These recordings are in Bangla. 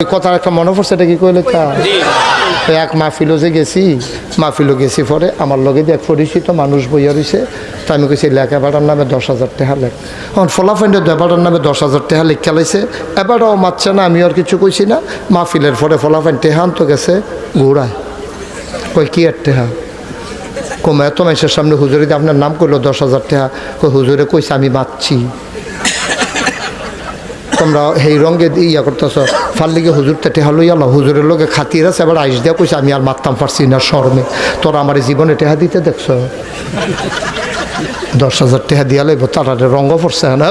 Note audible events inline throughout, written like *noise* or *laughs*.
কথার একটা মনে পড়ছে এটা কি কইলে তা? এক মাহফিলও যে গেছি মাহফিলও গেছি পরে আমার লগে এক পরিচিত মানুষ বইয়া রয়েছে তা আমি কইছি লেখাপাটার নামে দশ হাজার টাকা লেখ। এখন ফলাফাইন্ডে দেবাটার নামে দশ হাজার টাকা লেখ খেলাইছে এবারও মারছে না আমি আর কিছু কইছি না। মাহফিলের পরে ফলাফাইন টেহান তো গেছে ঘোড়ায় কই কি আর টেহা? কমে এত মানুষের সামনে হুজুরি দিয়ে আপনার নাম করল দশ হাজার টাকা কই হুজুরে কইছে আমি মারছি। তোমরা সেই রঙে ইয়া করতেছ। ফাল্লিগে হুজুর তেটে হলো ইয়াল হুজুরের লোকে খাতির আছে, এবার আইস দিয়া কইছে, আমি আর মারতাম পারছি না শর্মে। তোরা আমার জীবনে টেহা দিতে দেখছ? দশ হাজার টেহা দিয়া তার তারা রঙ পড়ছে না।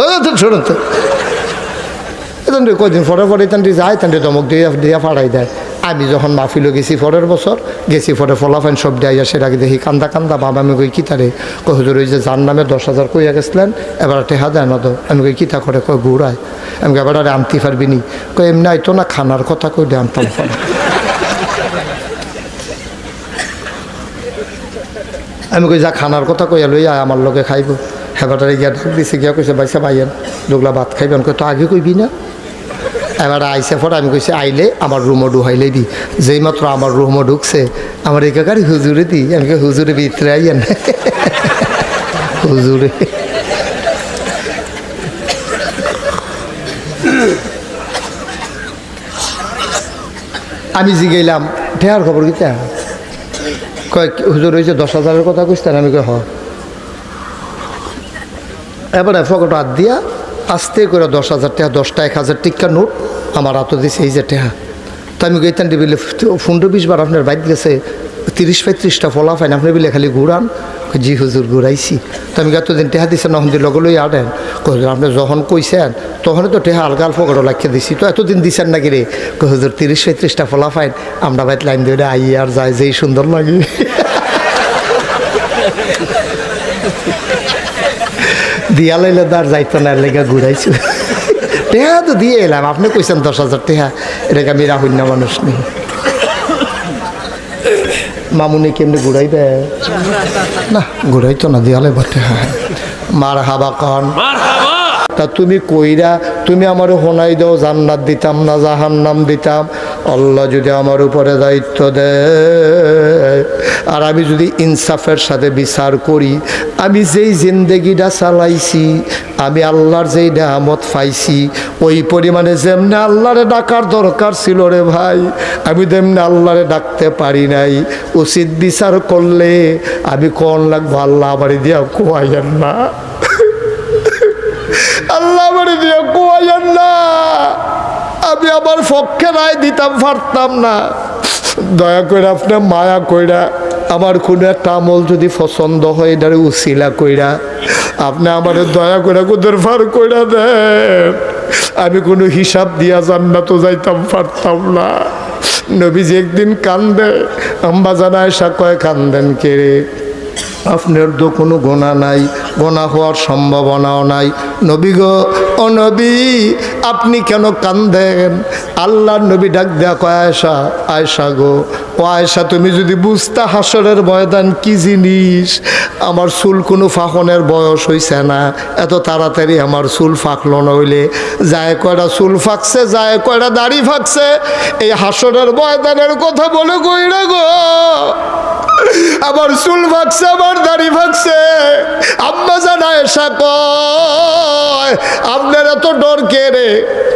এখান কয়দিন পরে পরে এখান যায় তান দমক দিয়া দিয়া ফাড়াই দেয়। আমি যখন মাহফিলে গেছি পরের বছর গেছি পরে ফলাফাইন সব দেয় সেটা আগে দেখি কান্দা কান্দা বাবা আমি কই কিতারে কই হুজুর ওই যে যার নামে দশ হাজার কইয়া গেছিলেন এবার টেহা দেয় না তো আমি কই কিতা করে কই ঘুরায় আমি এবার আরে আনতে পারবি নি। কই এমনি আইতো না খানার কথা কই দিয়ে আনতাম পরে আমি কই যা খানার কথা কইয়া লই আয় আমার লগে খাইব। হেবাটারে গিয়া ডাক দিছে, গিয়া কইছে বাইসা বাইয়েন দুগলা ভাত খাইবেন কই তো আগে কইবি না? এবার আইসে পরে আমি কইছি, আইলে আমার রুমও ঢুহাইলে দি। যেই মাত্র আমার রুমও ঢুকছে, আমার একাকারই হুজুরে দি আমি হুজুরে ভিতরে আইয়েন হুজুরে। আমি জিগাইলাম ঠেয়ার খবর কিতা কয়, হুজুর হয়েছে দশ হাজারের কথা কইতেন আমি কই, হ। এবারে ফকট হাত দিয়া আস্তে করে দশ হাজার টাকা দশটা এক হাজার টিকা নোট আমার হাতও দিছে। এই যে টাকা। তো আমি গইতাম দিবিলে পনেরো, বিশ বার আপনার বাইক গেছে, তিরিশ, পঁয়ত্রিশটা ফলা ফাইন আপনি বিলে খালি ঘুরান। জি হুজুর, ঘুরাইছি। তো আমি এতদিন টেহা দিচ্ছেন নহন দিয়ে লগে লই আনেন। আপনি যখন কইছেন, তখনই তো টেহা আলগা আলফ করে লাখিয়ে দিছি। তো এতদিন দিছেন নাকি রে? হুজুর, তিরিশ, পঁয়ত্রিশটা ফলা ফাইন আমরা বাইত লাইন দিয়ে আই আর যায় যেই সুন্দর লাগে। *laughs* দিয়া লাইলে তো আর যাইতো না লেগে ঘুরাইছিল। টেহা তো দিয়ে এলাম আপনি কইছেন দশ হাজার টেহা এটাকে আমি রাহুন্য মানুষ নেই। মামুনি কেমনি ঘুরাইবে? না ঘুরাইতো না দিয়ালে বটে হ্যাঁ মার হাবা কন তা তুমি কইরা তুমি আমার হোনাই দাও জান্নাত দিতাম না জাহান্নাম দিতাম। আল্লাহ যদি আমার উপরে দায়িত্ব দেয়, আর আমি যদি ইনসাফের সাথে বিচার করি, আমি যেই জিন্দেগিটা চালাইছি, আমি আল্লাহর যেই নামত পাইছি, ওই পরিমাণে যেমনি আল্লাহরে ডাকার দরকার ছিল রে ভাই, আমি তেমনি আল্লাহরে ডাকতে পারি নাই। উচিত বিচার করলে আমি কোন লাগবো? আল্লাহ আমার দিয়া কোয়াইয়েন না। *laughs* আল্লাহ আমার দিয়া আমার পক্ষে রায় দিতাম পারতাম না। দয়া করে আপনার মায়া কইরা আমার কোনো একটা আমল যদি পছন্দ হয় এটারে উসিলা কইরা আপনি আমার দয়া করে কুদের ফার কইরা দেন। আমি কোনো হিসাব দিয়া জান্নাত যাইতাম পারতাম না। নবীজি একদিন কান্দে আম্বা জানায় কয়, কান্দেন কে রে? আপনার তো কোনো গোনা নাই গোনা হওয়ার সম্ভাবনাও নাই। নবী গো, ও নবী, আপনি কেন কান্দেন? আল্লাহর নবী ডাক দেয়া কয় আয়সা আয়সা গো, ও আয়সা তুমি যদি বুঝতা হাসরের ময়দান কি জিনিস? আমার চুল কোনো ফাঁকনের বয়স হইছে না, এত তাড়াতাড়ি আমার চুল ফাঁকলো নইলে যায় কয়টা চুল ফাঁকছে, যায় কয়টা দাড়ি ফাঁকছে। এই হাসরের ময়দানের কথা বলে কইরা গো। আমার চুল ভাগছে আমার দাড়ি ভাগছে। আম্মা জানা এসা কয়, আপনার এত ডর কে রে?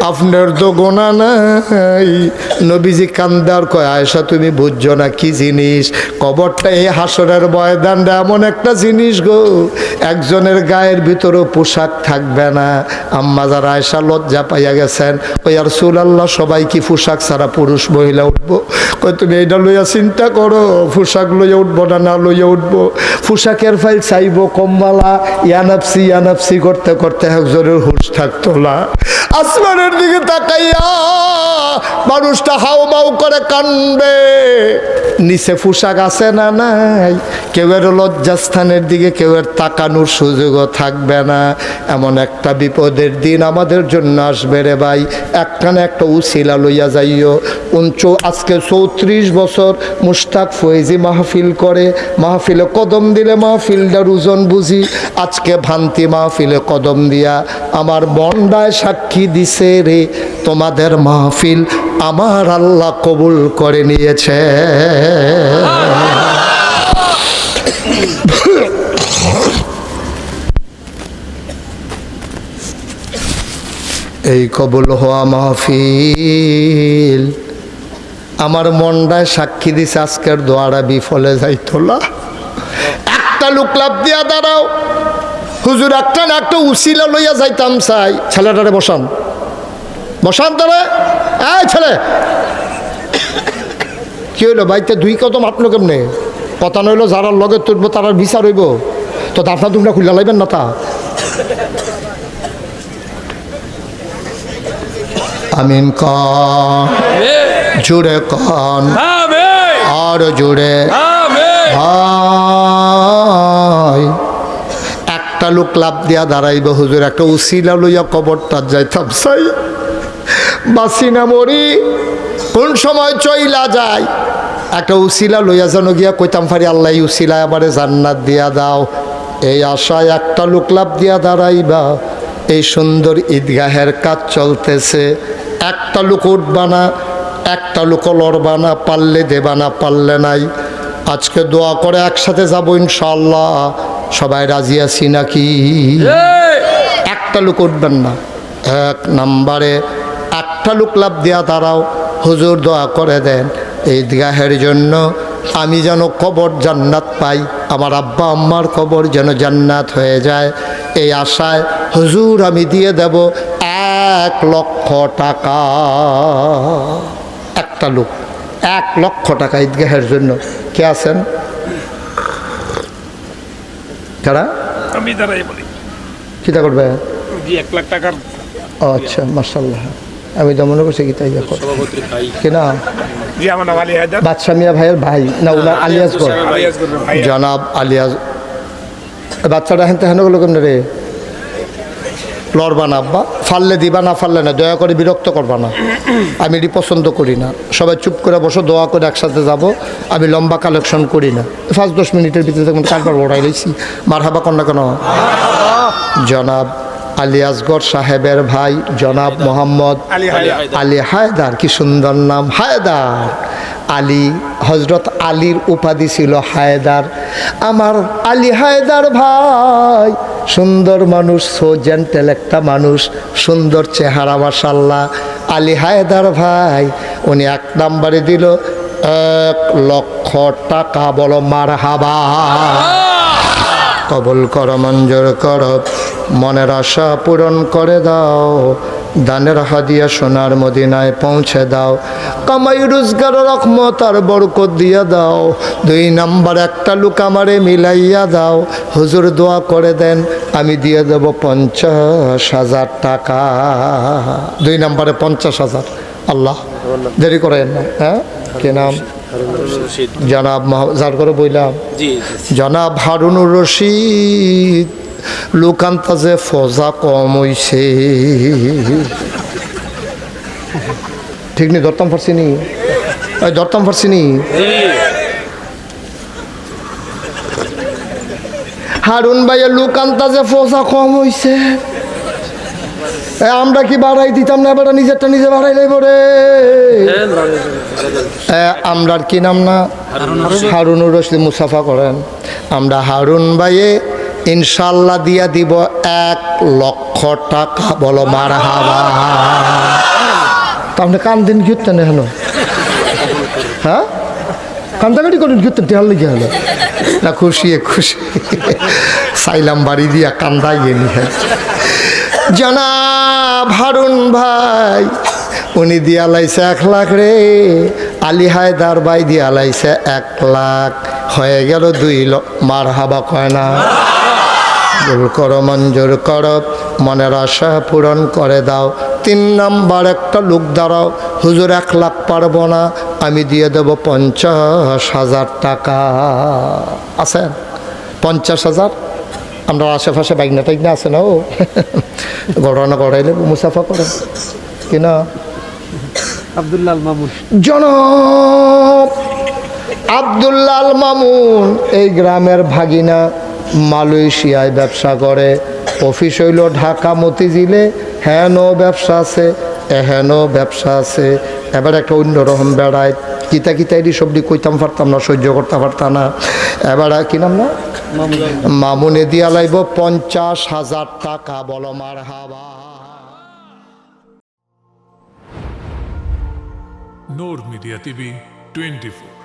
আপনার তো গোনা নাই। নবীজি কান্দার কয় আয়সা তুমি বুঝছ না কি জিনিস? কবরটা এই হাসরের ময়দানটা এমন একটা জিনিস গো। একজনের গায়ের ভিতরেও পোশাক থাকবে না। আম্মা যারা আয়সা লজ্জা পাইয়া গেছেন ওই আর সুল আল্লাহ সবাই কি পোশাক ছাড়া পুরুষ, মহিলা উঠবো? কই তুমি এইটা লইয়া চিন্তা করো। পোশাক লইয়া উঠবো না না লইয়া উঠবো। পোশাকের ফাইল চাইব কম্বালা। ইয়ানাপসি ইয়ানাপসি করতে করতে একজনের হুশ থাকতো না। আসমানের দিকে তাকাইয়া মানুষটা হাউ মাউ করে কানবে। নিচে পোশাক আছে না নাই? কেউ এর লজ্জাস্থানের দিকে, কেউ এর তাকানোর সুযোগও থাকবে না। এমন একটা বিপদের দিন আমাদের জন্য আসবে রে ভাই। একখানে একটা উসিলা লইয়া যাইও। উঞ্চ আজকে চৌত্রিশ বছর মুস্তাক ফয়েজি মাহফিল করে। মাহফিলে কদম দিলে মাহফিলটার ওজন বুঝি। আজকে ভান্তি মাহফিলে কদম দিয়া আমার মনটায় সাক্ষী দিছে রে তোমাদের মাহফিল আমার আল্লাহ কবুল করে নিয়েছে। এই কবুল হওয়া মাহফিল। আমার মনটায় সাক্ষী দিছে আজকের দোয়ারা বিফলে যাইতো না একটা লোক লাভ দিয়া দাঁড়াও। হুজুর একটা না একটা উসিলা লইয়া যাইতাম চাই। ছেলেটারে বসান বসান তোরে এই ছেলে। কি হইল বাইতে দুই কদম আপনি কেমনে? কথা নইলো যারা লগে তুলবো তারা বিচার হইব। তো দাফনা তোমরা খুলে লাইবেন না তা? আমিন কন জুড়ে কন আর জুড়ে! ভাই একটা লোক লাভ দিয়া দাঁড়াইব হুজুর একটা উসিলা লইয়া কবরটা যাইতাম সাই। বাসি না মরি কোন সময় চইলা যায়? একটা উসিলা লইয়া যেন গিয়া কইতাম পারি আল্লাহ উসিলা আমারে জান্নাত দিয়া দাও। এই আশায় একটা লোক লাভ দিয়া দাঁড়াইবা। এই সুন্দর ঈদগাহের কাজ চলতেছে। একটা লোক উঠবা না একটা লোক লড়বা না পারলে দেবা না পারলে নাই। আজকে দোয়া করে একসাথে যাব ইনশাল্লাহ সবাই রাজি আছি নাকি? একটা লোক উঠবেন না। এক নাম্বারে একটা লোক লাভ দেওয়া তারাও হুজুর দোয়া করে দেন। এই দিগাহের জন্য আমি যেন কবর জান্নাত পাই। আমার আব্বা আম্মার কবর যেন জান্নাত হয়ে যায়। এই আশায় হুজুর আমি দিয়ে দেব এক লক্ষ টাকা। একটা লোক এক লক্ষ টাকা ঈদগাহের জন্য। কে আছেন? কারা? আমি দাঁড়াই বলি। করবে জি এক লাখ টাকার। আচ্ছা মার্শাল্লাহ আমি তো মনে করছি কি তাই এখন সভাপতির ভাই কিনা? জি আমার নাম আলী হায়দার বাদশা মিয়া ভাইয়ের ভাই। না আলিয়াসগড় আলিয়াসগঞ্জের ভাই জনাব আলিয়াস বাচ্চাটা হেনতে হেন গেলো কেমন রে? লড়বা না, আব্বা। ফাললে দিবা না, ফাললে না, দয়া করে বিরক্ত করবা না। আমি এটি পছন্দ করি না। সবাই চুপ করে বসো, দোয়া করে একসাথে যাব। আমি লম্বা কালেকশন করি না। পাঁচ দশ মিনিটের ভিতরে তখন কারবার ওড়াই লইছি মার হাবা কন্যা কেন? জনাব আলিয়াসগড় সাহেবের ভাই জনাব মোহাম্মদ আলী হায়দার। আলী হায়দার কি সুন্দর নাম হায়দার। আলী হজরত আলীর উপাধি ছিল হায়দার। আমার আলী হায়দার ভাই সুন্দর মানুষ সো জেন্টেল একটা মানুষ সুন্দর চেহারা মাসাল্লাহ আলী হায়দার ভাই উনি এক নাম্বারে দিল এক লক্ষ টাকা বলো মার হাবা কবল কর মঞ্জুর কর। মনের আশা পূরণ করে দাও। দানের হাদিয়া সোনার মদিনায় পৌঁছে দাও। কামাই রোজগার রকমত আর বরকত দিয়া দাও। দুই নাম্বার একটা লুক আমারে মিলাইয়া দাও। হুজুর দোয়া করে দেন আমি দিয়ে দেব পঞ্চাশ হাজার টাকা। দুই নাম্বারে পঞ্চাশ হাজার। আল্লাহ দেরি করেন না হ্যাঁ? কি নাম? জনাব যার করে বইলাম। জনাব হারুনুর রশিদ। লোকান্তা যে ফজা কম হইছে। ঠিক নি ধরতাম পারছি নি? ধরতাম পারছি নি? হারুন ভাইয়ের লোকান্তা যে ফজা কম হইছে। এ, আমরা কি বাড়াই দিতাম না এবার নিজেরটা নিজে বাড়াই লাইব রে? এ, আমরার কি নাম না? হারুনুর রশিদ মুসাফা করেন। আমরা হারুন ভাইয়ে ইনশাল্লাহ দিয়া দিব এক লক্ষ টাকা। বলো মার হাবা কান দিন ঘুরতেন হ্যাঁ? কান্দাকাটি করেন ঘুরতেন টেহার লেগে হলো। না, খুশি খুশি। সাইলাম বাড়ি দিয়া কান্দাই গেলি হ্যাঁ। জনাব হারুন ভাই, উনি দিয়া লাইছে এক লাখ রে। আলী হায়দার ভাই দিয়া লাইছে এক লাখ। হয়ে গেল দুই লক্ষ মার হাবা কয় না। কবুল করো মঞ্জুর করো মনের আশা পূরণ করে দাও। তিন নাম্বার একটা লোক দাঁড়াও হুজুর এক লাখ পারব না আমি দিয়ে দেব পঞ্চাশ হাজার টাকা। আছেন পঞ্চাশ হাজার? আমরা আশেপাশে বাইকনা টাইকনা আছে না ও? ঘটনা ঘটাইলে মুসাফা করে। কিনা আব্দুল্লাল মামুন। জনব আবদুল্লাল মামুন এই গ্রামের ভাগিনা। মালয়েশিয়ায় ব্যবসা করে। অফিস হইল ঢাকা মতিঝিলে। হ্যাঁ নো ব্যবসা আছে, এহেনও ব্যবসা আছে। এবার একটা অন্যরকম বেড়ায়। কিতা কিতা এটি সবটি কইতাম পারতাম না, সহ্য করতে পারতাম না। এবার কি নাম না? মামুনে দিয়া লাইব পঞ্চাশ হাজার টাকা, বলো মার হাবা Nord Media TV 24